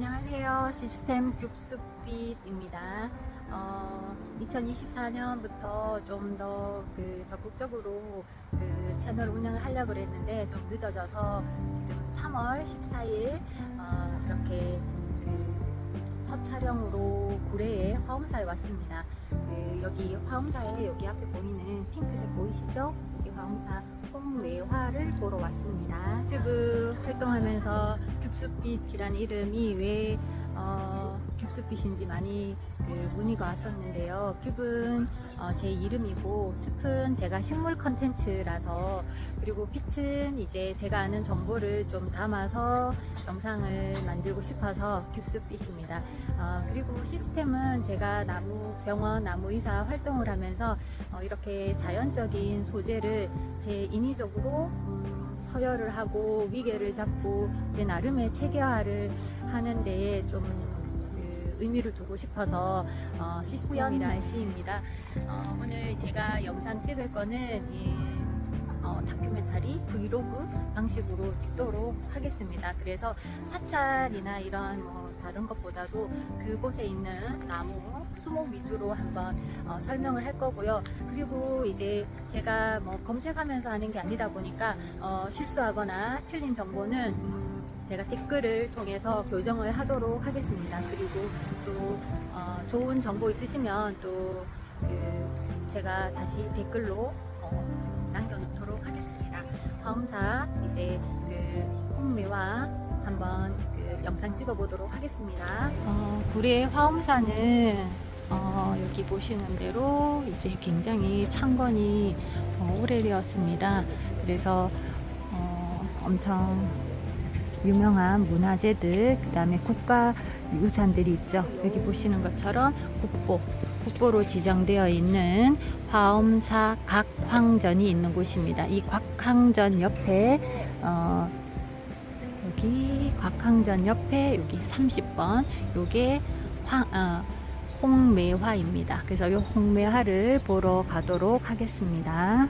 안녕하세요. 시스템 큐스빛입니다. 어, 2024년부터 좀 더 그 적극적으로 그 채널 운영을 하려고 했는데 좀 늦어져서 지금 3월 14일 어, 이렇게 그 첫 촬영으로 구례의 화엄사에 왔습니다. 그 여기 화엄사에 여기 앞에 보이는 핑크색 보이시죠? 여기 화엄사 홍매화를 보러 왔습니다. 유튜브 활동하면서 깁스빛이란 이름이 왜 어, 깁스빛인지 많이 그 문의가 왔었는데요. 깁은 어, 제 이름이고 습은 제가 식물 컨텐츠라서 그리고 빛은 이제 제가 아는 정보를 좀 담아서 영상을 만들고 싶어서 깁스빛입니다. 어, 그리고 시스템은 제가 나무 병원 나무 의사 활동을 하면서 어, 이렇게 자연적인 소재를 제 인위적으로 음, 서열을 하고 위계를 잡고 제 나름의 체계화를 하는 데에 좀 그 의미를 두고 싶어서 어, 시스템이라는 시입니다. 어, 오늘 제가 영상 찍을 거는 이, 어, 다큐멘터리 브이로그 방식으로 찍도록 하겠습니다. 그래서 사찰이나 이런 뭐 다른 것보다도 그곳에 있는 나무 수목 위주로 한번 어, 설명을 할 거고요. 그리고 이제 제가 뭐 검색하면서 하는 게 아니다 보니까 어, 실수하거나 틀린 정보는 음, 제가 댓글을 통해서 교정을 하도록 하겠습니다. 그리고 또 어, 좋은 정보 있으시면 또 그, 제가 다시 댓글로 다. 화음사 이제 그 홍매화 한번 그 영상 찍어보도록 하겠습니다. 어, 구례 화엄사는 어, 여기 보시는 대로 이제 굉장히 창건이 어, 오래되었습니다. 그래서 어, 엄청 유명한 문화재들, 그 다음에 국가 유산들이 있죠. 여기 보시는 것처럼 국보, 국보로 지정되어 있는 화엄사 각황전이 있는 곳입니다. 이 곽황전 옆에 어, 여기 곽황전 옆에 여기 30번 요게 황, 어, 홍매화입니다. 그래서 이 홍매화를 보러 가도록 하겠습니다.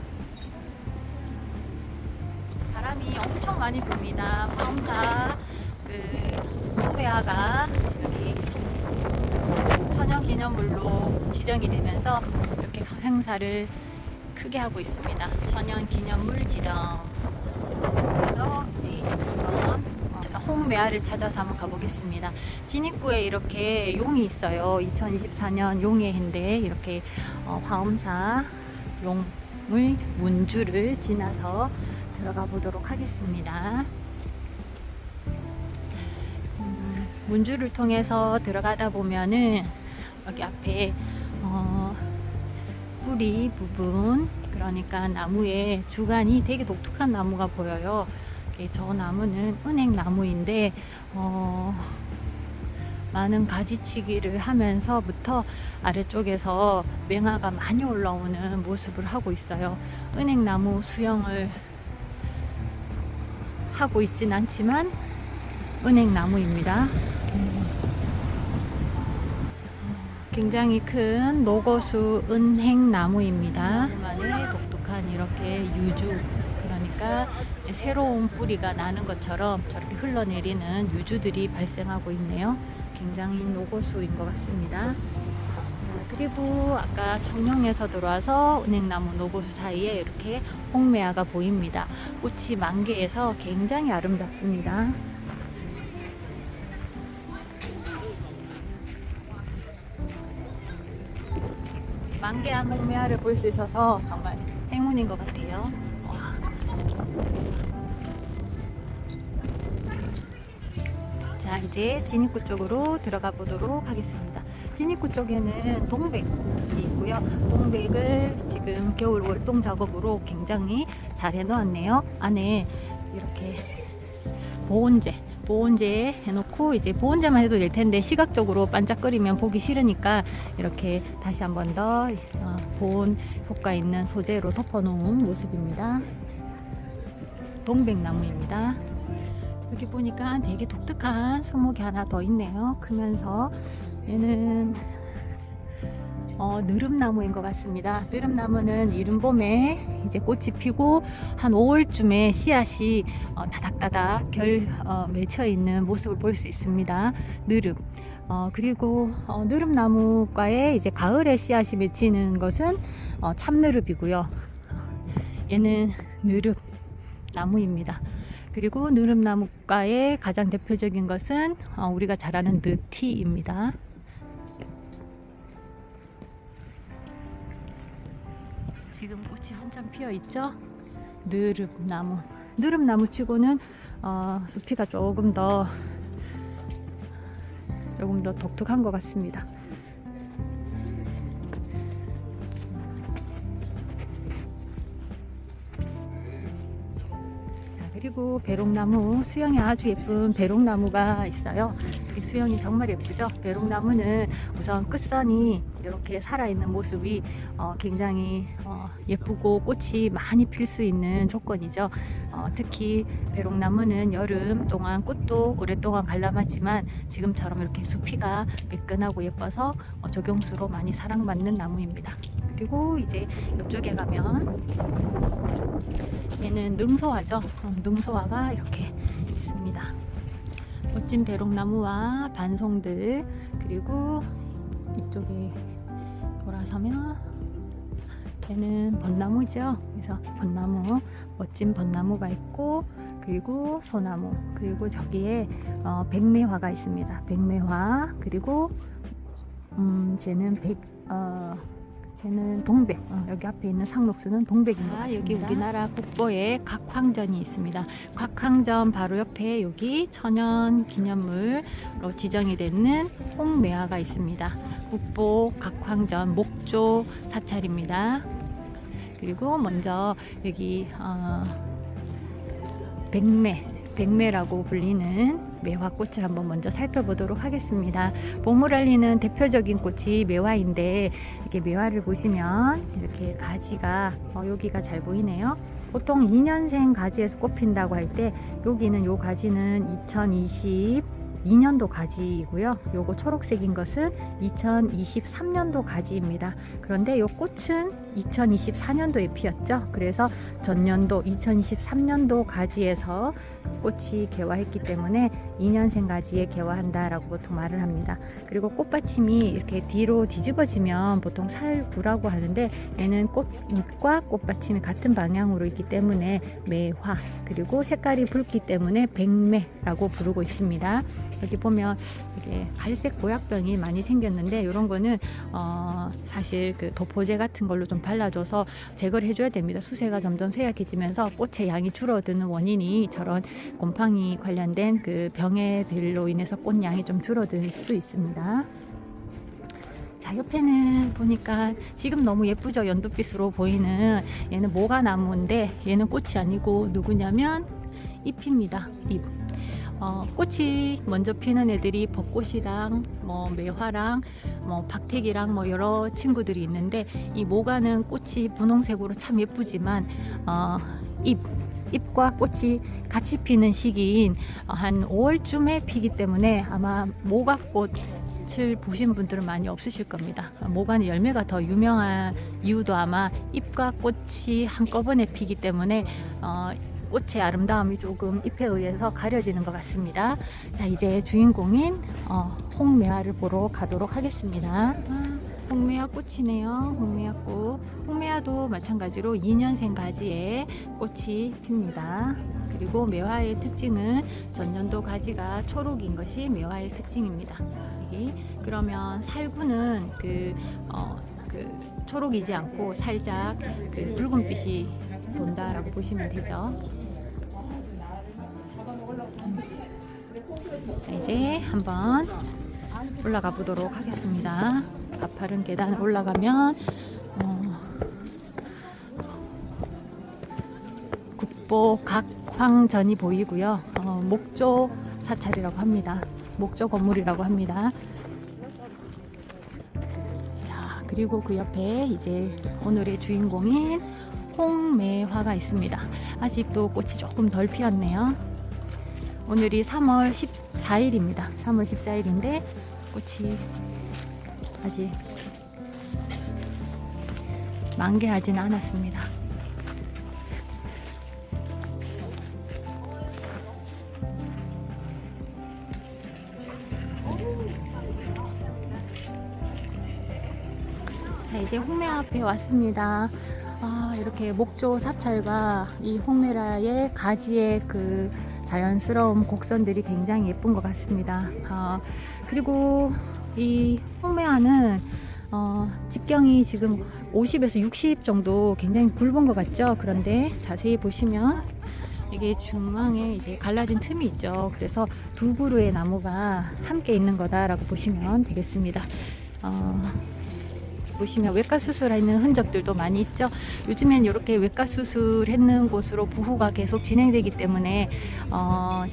엄청 많이 붑니다. 화엄사 그 홍매화가 여기 천연 기념물로 지정이 되면서 이렇게 행사를 크게 하고 있습니다. 천연 기념물 지정. 그래서 이제 한번 홍매화를 찾아서 한번 가보겠습니다. 진입구에 이렇게 용이 있어요. 2024년 용의 해인데 이렇게 어, 화엄사 용의 문주를 지나서 들어가 보도록 하겠습니다. 음, 문주를 통해서 들어가다 보면은 여기 앞에 어, 뿌리 부분 그러니까 나무의 주간이 되게 독특한 나무가 보여요. 저 나무는 은행나무인데 어, 많은 가지치기를 하면서부터 아래쪽에서 맹아가 많이 올라오는 모습을 하고 있어요. 은행나무 수영을 하고 있진 않지만 은행나무입니다. 굉장히 큰 노고수 은행나무입니다. 만의 독특한 이렇게 유주 그러니까 새로운 뿌리가 나는 것처럼 저렇게 흘러내리는 유주들이 발생하고 있네요. 굉장히 노고수인 것 같습니다. 자, 그리고 아까 청룡에서 들어와서 은행나무 노고수 사이에 이렇게 홍매화가 보입니다. 꽃이 만개해서 굉장히 아름답습니다. 만개한 홍매화를 볼 수 있어서 정말 행운인 것 같아요. 와. 자, 이제 진입구 쪽으로 들어가 보도록 하겠습니다. 진입구 쪽에는 동백이 있고요. 동백을 지금 겨울 월동 작업으로 굉장히 잘 해놓았네요. 안에 이렇게 보온재, 보온재 해놓고 이제 보온재만 해도 될 텐데 시각적으로 반짝거리면 보기 싫으니까 이렇게 다시 한 번더 어, 보온 효과 있는 소재로 덮어놓은 모습입니다. 동백나무입니다. 여기 보니까 되게 독특한 수목이 하나 더 있네요. 크면서 얘는 어, 느릅나무인 것 같습니다. 느릅나무는 이른 봄에 이제 꽃이 피고 한 5월쯤에 씨앗이 어, 다닥다닥 결 어, 맺혀 있는 모습을 볼 수 있습니다. 느릅. 어, 그리고 어, 느릅나무과에 이제 가을에 씨앗이 맺히는 것은 어, 참느릅이고요. 얘는 느릅 나무입니다. 그리고 느릅나무과의 가장 대표적인 것은 어, 우리가 잘 아는 느티입니다. 지금 꽃이 한참 피어 있죠? 느릅나무. 느릅나무 치고는 어, 숲이가 조금 더 조금 더 독특한 것 같습니다. 그리고 배롱나무 수영이 아주 예쁜 배롱나무가 있어요. 이 수영이 정말 예쁘죠. 배롱나무는 우선 끝선이 이렇게 살아있는 모습이 어, 굉장히 어, 예쁘고 꽃이 많이 필 수 있는 조건이죠. 어, 특히 배롱나무는 여름 동안 꽃도 오랫동안 관람하지만 지금처럼 이렇게 수피가 매끈하고 예뻐서 어, 적용수로 많이 사랑받는 나무입니다. 그리고 이제 이쪽에 가면 얘는 능소화죠. 어, 능소화가 이렇게 있습니다. 멋진 배롱나무와 반송들 그리고 이쪽에 돌아서면 얘는 벚나무죠. 그래서 벚나무 멋진 벚나무가 있고 그리고 소나무 그리고 저기에 어, 백매화가 있습니다. 백매화 그리고 음 쟤는 백 어, 쟤는 동백 어, 여기 앞에 있는 상록수는 동백인 것 같습니다. 여기 우리나라 국보에 각황전이 있습니다. 각황전 바로 옆에 여기 천연 기념물로 지정이 되는 홍매화가 있습니다. 국보 각황전 목조 사찰입니다. 그리고 먼저 여기 어, 백매 백매라고 불리는 매화꽃을 한번 먼저 살펴보도록 하겠습니다. 봄을 알리는 대표적인 꽃이 매화인데 이렇게 매화를 보시면 이렇게 가지가 어, 여기가 잘 보이네요. 보통 2년생 가지에서 꽃핀다고 할 때 여기는 요 가지는 2020 2년도 가지이고요. 요거 초록색인 것은 2023년도 가지입니다. 그런데 요 꽃은 2024년도에 피었죠. 그래서 전년도 2023년도 가지에서 꽃이 개화했기 때문에 2년생 가지에 개화한다라고 보통 말을 합니다. 그리고 꽃받침이 이렇게 뒤로 뒤집어지면 보통 살구라고 하는데 얘는 꽃잎과 꽃받침이 같은 방향으로 있기 때문에 매화 그리고 색깔이 붉기 때문에 백매라고 부르고 있습니다. 여기 보면 이게 갈색 보약병이 많이 생겼는데 이런 거는 어 사실 그 도포제 같은 걸로 좀 발라줘서 제거를 해줘야 됩니다. 수세가 점점 쇠약해지면서 꽃의 양이 줄어드는 원인이 저런 곰팡이 관련된 그 병해들로 인해서 꽃 양이 좀 줄어들 수 있습니다. 자 옆에는 보니까 지금 너무 예쁘죠 연두빛으로 보이는 얘는 모가 나무인데 얘는 꽃이 아니고 누구냐면 잎입니다 잎 어, 꽃이 먼저 피는 애들이 벚꽃이랑 뭐 매화랑 뭐 박태기랑 뭐 여러 친구들이 있는데 이 모가는 꽃이 분홍색으로 참 예쁘지만 어, 잎 잎과 꽃이 같이 피는 시기인 한 5월쯤에 피기 때문에 아마 모가꽃 을 보신 분들은 많이 없으실 겁니다. 모가는 열매가 더 유명한 이유도 아마 잎과 꽃이 한꺼번에 피기 때문에 어, 꽃의 아름다움이 조금 잎에 의해서 가려지는 것 같습니다. 자 이제 주인공인 어, 홍매화를 보러 가도록 하겠습니다. 아, 홍매화 꽃이네요. 홍매화 꽃. 홍매화도 마찬가지로 2년생 가지에 꽃이 핍니다. 그리고 매화의 특징은 전년도 가지가 초록인 것이 매화의 특징입니다. 여기 그러면 살구는 그, 어, 그 초록이지 않고 살짝 그 붉은빛이 돈다라고 보시면 되죠. 자, 이제 한번 올라가 보도록 하겠습니다. 가파른 계단 올라가면 어, 국보 각황전이 보이고요. 어, 목조 사찰이라고 합니다. 목조 건물이라고 합니다. 자, 그리고 그 옆에 이제 오늘의 주인공인 홍매화가 있습니다. 아직도 꽃이 조금 덜 피었네요. 오늘이 3월 14일입니다. 3월 14일인데 꽃이 아직 만개하지는 않았습니다. 자, 이제 홍매 앞에 왔습니다. 아, 이렇게 목조 사찰과 이 홍매라의 가지의 그 자연스러운 곡선들이 굉장히 예쁜 것 같습니다. 아, 그리고 이 홍매화는 어, 직경이 지금 50에서 60 정도 굉장히 굵은 것 같죠? 그런데 자세히 보시면 이게 중앙에 이제 갈라진 틈이 있죠. 그래서 두 그루의 나무가 함께 있는 거다라고 보시면 되겠습니다. 어, 보시면 외과 수술하는 흔적들도 많이 있죠. 요즘엔 이렇게 외과 수술했는 곳으로 부후가 계속 진행되기 때문에 어,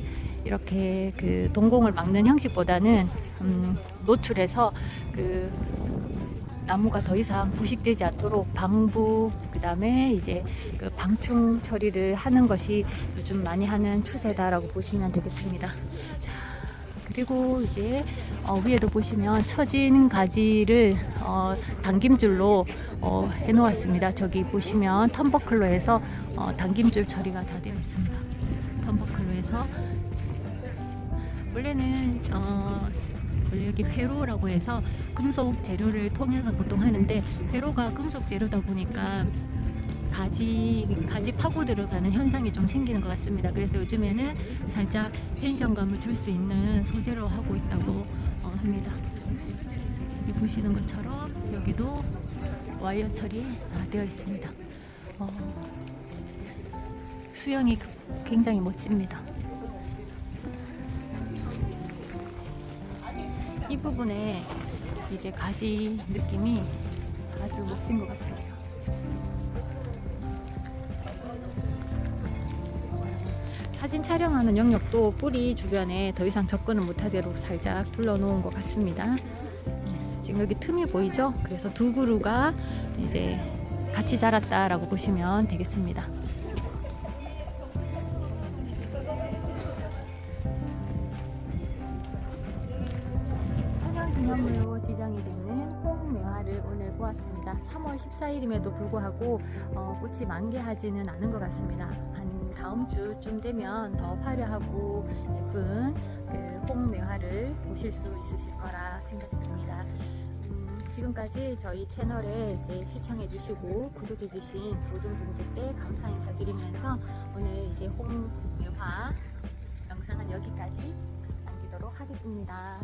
이렇게 그 동공을 막는 형식보다는 음, 노출해서 그 나무가 더 이상 부식되지 않도록 방부 그다음에 이제 그 방충 처리를 하는 것이 요즘 많이 하는 추세다라고 보시면 되겠습니다. 자, 그리고 이제 어, 위에도 보시면 처진 가지를 어, 당김줄로 어, 해놓았습니다. 저기 보시면 텀버클로 해서 어, 당김줄 처리가 다 되어 있습니다. 텀버클로 해서 원래는 어, 원래 여기 회로라고 해서 금속 재료를 통해서 보통 하는데 회로가 금속 재료다 보니까 가지 가지 파고 들어가는 현상이 좀 생기는 것 같습니다. 그래서 요즘에는 살짝 텐션감을 줄 수 있는 소재로 하고 있다고 어, 합니다. 이 보시는 것처럼 여기도 와이어 처리 다 되어 있습니다. 어, 수영이 굉장히 멋집니다. 이 부분에 이제 가지 느낌이 아주 멋진 것 같습니다. 사진 촬영하는 영역도 뿌리 주변에 더 이상 접근을 못하도록 살짝 둘러놓은 것 같습니다. 네, 지금 여기 틈이 보이죠? 그래서 두 그루가 이제 같이 자랐다라고 보시면 되겠습니다. 천연기념물로 지정이 되는 홍매화를 오늘 보았습니다. 3월 14일임에도 불구하고 어, 꽃이 만개하지는 않은 것 같습니다. 한 다음 주쯤 되면 더 화려하고 예쁜 그 홍매화를 보실 수 있으실 거라 생각됩니다. 음, 지금까지 저희 채널에 이제 시청해주시고 구독해주신 모든 분들께 감사 인사드리면서 오늘 이제 홍매화 영상은 여기까지 남기도록 하겠습니다.